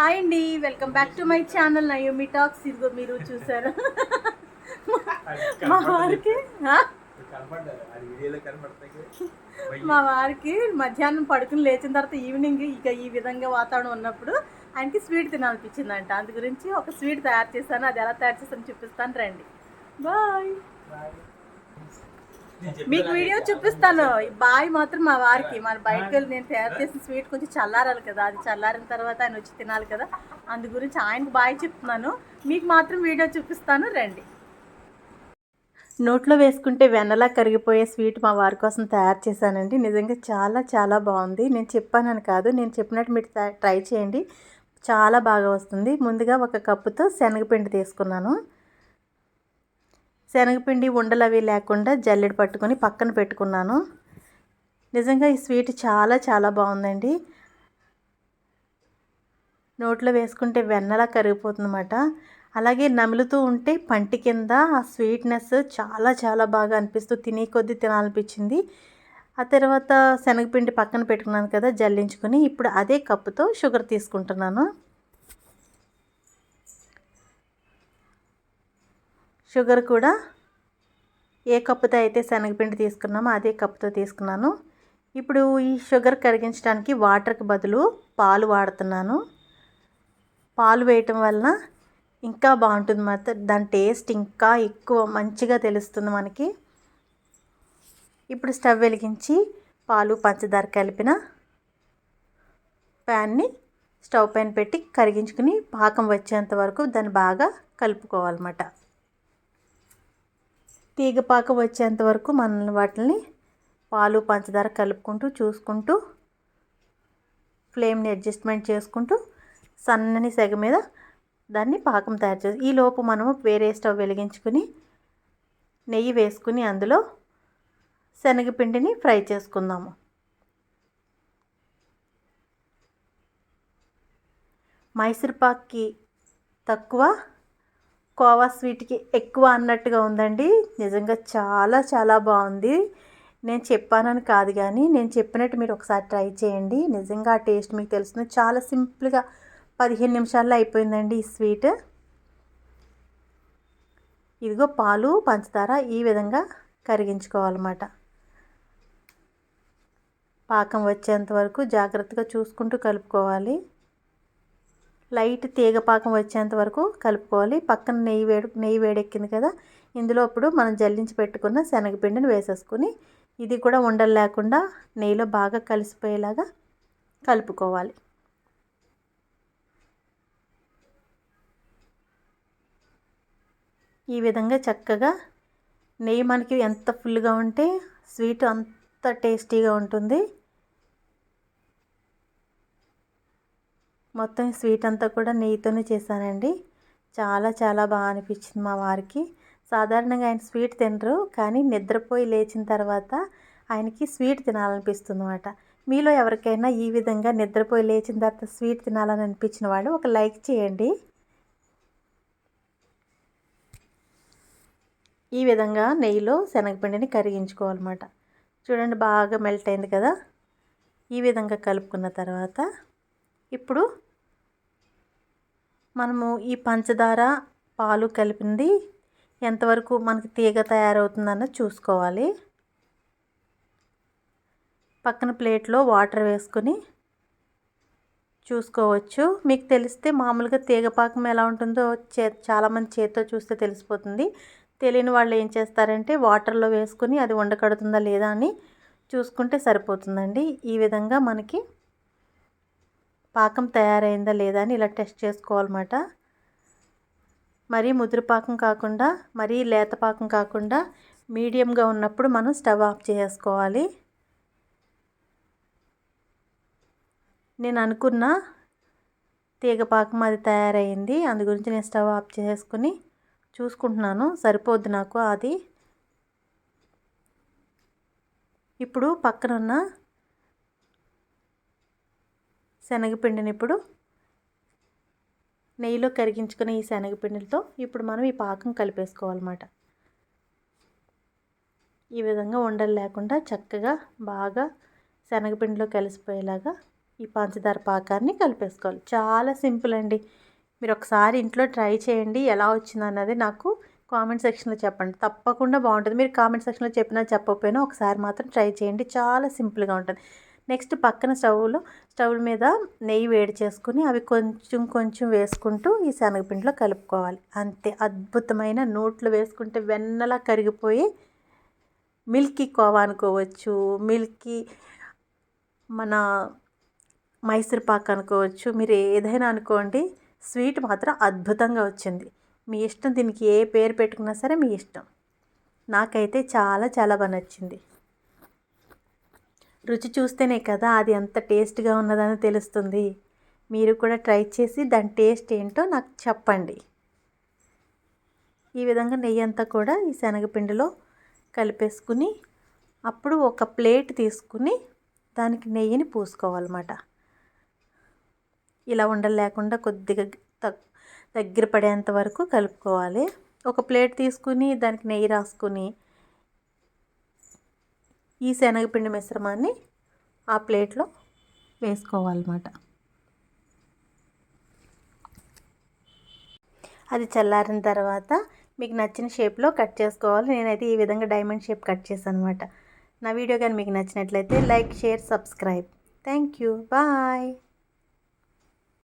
Hi అండి welcome back to my channel. Naomi talks? ఇదిగో మీరు చూసారు. మా వారికి మా వారికి మధ్యాహ్నం పడుకుని లేచిన తర్వాత ఈవినింగ్ ఇక ఈ విధంగా వాతావరణం ఉన్నప్పుడు ఆయనకి స్వీట్ తినాలనిపించిందంట. అందు గురించి ఒక స్వీట్ తయారు చేశాను. అది ఎలా తయారు చేస్తాను చూపిస్తాను రండి. బాయ్. మీకు వీడియో చూపిస్తాను. బాయ్ మాత్రం మా వారికి మన బయటకు వెళ్ళి నేను తయారు చేసిన స్వీట్ కొంచెం చల్లారాలి కదా. అది చల్లారిన తర్వాత ఆయన వచ్చి తినాలి కదా. అందు గురించి ఆయనకు బాయ్ చెప్తున్నాను. మీకు మాత్రం వీడియో చూపిస్తాను. రండి. నోట్లో వేసుకుంటే వెన్నలా కరిగిపోయే స్వీట్ మా వారి కోసం తయారు చేశానండి. నిజంగా చాలా చాలా బాగుంది. నేను చెప్పానని కాదు. నేను చెప్పినట్టు మీరు ట్రై- ట్రై చేయండి. చాలా బాగా వస్తుంది. ముందుగా ఒక కప్పుతో శనగపిండి తీసుకున్నాను. శనగపిండి ఉండలు అవి లేకుండా జల్లెడ పట్టుకొని పక్కన పెట్టుకున్నాను. నిజంగా ఈ స్వీట్ చాలా చాలా బాగుందండి. నోట్లో వేసుకుంటే వెన్నలా కరిగిపోతుందన్నమాట. అలాగే నములుతూ ఉంటే పంటి కింద ఆ స్వీట్నెస్ చాలా చాలా బాగా అనిపిస్తూ తినే కొద్దీ తినాలనిపించింది. ఆ తర్వాత శనగపిండి పక్కన పెట్టుకున్నాను కదా జల్లించుకొని ఇప్పుడు అదే కప్పుతో షుగర్ తీసుకుంటున్నాను. షుగర్ కూడా ఏ కప్పుతో అయితే శనగపిండి తీసుకున్నామో అదే కప్పుతో తీసుకున్నాను. ఇప్పుడు ఈ షుగర్ కరిగించడానికి వాటర్కి బదులు పాలు వాడుతున్నాను. పాలు వేయటం వలన ఇంకా బాగుంటుంది మాత్రం దాని టేస్ట్ ఇంకా ఎక్కువ మంచిగా తెలుస్తుంది మనకి. ఇప్పుడు స్టవ్ వెలిగించి పాలు పంచదార కలిపిన ప్యాన్ని స్టవ్ పైన పెట్టి కరిగించుకుని పాకం వచ్చేంత వరకు దాన్ని బాగా కలుపుకోవాలన్నమాట. తీగ పాకం వచ్చేంత వరకు మనం వాటిని పాలు పంచదార కలుపుకుంటూ చూసుకుంటూ ఫ్లేమ్ని అడ్జస్ట్మెంట్ చేసుకుంటూ సన్నని సెగ మీద దాన్ని పాకం తయారు చేసి ఈ లోపు మనము వేరే స్టవ్ వెలిగించుకుని నెయ్యి వేసుకుని అందులో శనగపిండిని ఫ్రై చేసుకుందాము. మైసూర్పాక్కి తక్కువ కోవా స్వీట్కి ఎక్కువ అన్నట్టుగా ఉందండి. నిజంగా చాలా చాలా బాగుంది. నేను చెప్పానని కాదు కానీ నేను చెప్పినట్టు మీరు ఒకసారి ట్రై చేయండి. నిజంగా ఆ టేస్ట్ మీకు తెలుస్తుంది. చాలా సింపుల్గా పదిహేను నిమిషాల్లో అయిపోయిందండి ఈ స్వీట్. ఇదిగో పాలు పంచదార ఈ విధంగా కరిగించుకోవాలన్నమాట. పాకం వచ్చేంత వరకు జాగ్రత్తగా చూసుకుంటూ కలుపుకోవాలి. లైట్ తీగ పాకం వచ్చేంత వరకు కలుపుకోవాలి. పక్కన నెయ్యి వేడి నెయ్యి వేడెక్కింది కదా ఇందులో ఇప్పుడు మనం జల్లించి పెట్టుకున్న శనగపిండిని వేసేసుకుని ఇది కూడా ఉండలు లేకుండా నెయ్యిలో బాగా కలిసిపోయేలాగా కలుపుకోవాలి. ఈ విధంగా చక్కగా నెయ్యి మనకి ఎంత ఫుల్గా ఉంటే స్వీట్ అంత టేస్టీగా ఉంటుంది. మొత్తం స్వీట్ అంతా కూడా నెయ్యితోనే చేశానండి. చాలా చాలా బాగా అనిపించింది మా వారికి. సాధారణంగా ఆయన స్వీట్ తినరు కానీ నిద్రపోయి లేచిన తర్వాత ఆయనకి స్వీట్ తినాలనిపిస్తుంది అనమాట మీలో ఎవరికైనా ఈ విధంగా నిద్రపోయి లేచిన తర్వాత స్వీట్ తినాలని అనిపించిన వాళ్ళు ఒక లైక్ చేయండి. ఈ విధంగా నెయ్యిలో శనగపిండిని కరిగించుకోవాలన్నమాట. చూడండి బాగా మెల్ట్ అయింది కదా. ఈ విధంగా కలుపుకున్న తర్వాత ఇప్పుడు మనము ఈ పంచదార పాలు కలిపింది ఎంతవరకు మనకి తీగ తయారవుతుందన్నది చూసుకోవాలి. పక్కన ప్లేట్లో వాటర్ వేసుకొని చూసుకోవచ్చు. మీకు తెలిస్తే మామూలుగా తీగ పాకం ఎలా ఉంటుందో చే చాలామంది చేత్తో చూస్తే తెలిసిపోతుంది. తెలియని వాళ్ళు ఏం చేస్తారంటే వాటర్లో వేసుకుని అది ఉండకడుతుందా లేదా అని చూసుకుంటే సరిపోతుందండి. ఈ విధంగా మనకి పాకం తయారైందా లేదా అని ఇలా టెస్ట్ చేసుకోవాలన్నమాట. మరీ ముదురు పాకం కాకుండా మరీ లేత పాకం కాకుండా మీడియంగా ఉన్నప్పుడు మనం స్టవ్ ఆఫ్ చేసుకోవాలి. నేను అనుకున్న తీగ పాకం అది తయారైంది. అందు గురించి నేను స్టవ్ ఆఫ్ చేసుకుని చూసుకుంటున్నాను. సరిపోద్ది నాకు అది. ఇప్పుడు పక్కనున్న శనగపిండిని ఇప్పుడు నెయ్యిలో కరిగించుకున్న ఈ శనగపిండితో ఇప్పుడు మనం ఈ పాకం కలిపేసుకోవాలన్నమాట. ఈ విధంగా ఉండలు లేకుండా చక్కగా బాగా శనగపిండిలో కలిసిపోయేలాగా ఈ పంచదార పాకాన్ని కలిపేసుకోవాలి. చాలా సింపుల్ అండి. మీరు ఒకసారి ఇంట్లో ట్రై చేయండి ఎలా వచ్చింది అన్నది నాకు కామెంట్ సెక్షన్లో చెప్పండి. తప్పకుండా బాగుంటుంది. మీరు కామెంట్ సెక్షన్లో చెప్పినా చెప్పకపోయినా ఒకసారి మాత్రం ట్రై చేయండి. చాలా సింపుల్గా ఉంటుంది. నెక్స్ట్ పక్కన స్టవ్లో స్టవ్ మీద నెయ్యి వేడి చేసుకుని అవి కొంచెం కొంచెం వేసుకుంటూ ఈ శనగపిండిలో కలుపుకోవాలి. అంతే అద్భుతమైన నోట్లో వేసుకుంటే వెన్నలా కరిగిపోయి మిల్కీ కోవా అనుకోవచ్చు మిల్కీ మన మైసూర్ పాక్ అనుకోవచ్చు. మీరు ఏదైనా అనుకోండి స్వీట్ మాత్రం అద్భుతంగా వచ్చింది. మీ ఇష్టం దీనికి ఏ పేరు పెట్టుకున్నా సరే మీ ఇష్టం. నాకైతే చాలా చాలా బాగా నచ్చింది. రుచి చూస్తేనే కదా అది ఎంత టేస్ట్గా ఉన్నదని తెలుస్తుంది. మీరు కూడా ట్రై చేసి దాని టేస్ట్ ఏంటో నాకు చెప్పండి. ఈ విధంగా నెయ్యి అంతా కూడా ఈ శనగపిండిలో కలిపేసుకుని అప్పుడు ఒక ప్లేట్ తీసుకుని దానికి నెయ్యిని పూసుకోవాలన్నమాట. ఇలా ఉండలు లేకుండా కొద్దిగా దగ్గర పడేంత వరకు కలుపుకోవాలి. ఒక ప్లేట్ తీసుకుని దానికి నెయ్యి రాసుకుని ఈ శనగపిండి మిశ్రమాన్ని ఆ ప్లేట్లో వేసుకోవాలన్నమాట. అది చల్లారిన తర్వాత మీకు నచ్చిన షేప్లో కట్ చేసుకోవాలి. నేనైతే ఈ విధంగా డైమండ్ షేప్ కట్ చేశాను అనమాట నా వీడియో కానీ మీకు నచ్చినట్లయితే like share subscribe. Thank you bye.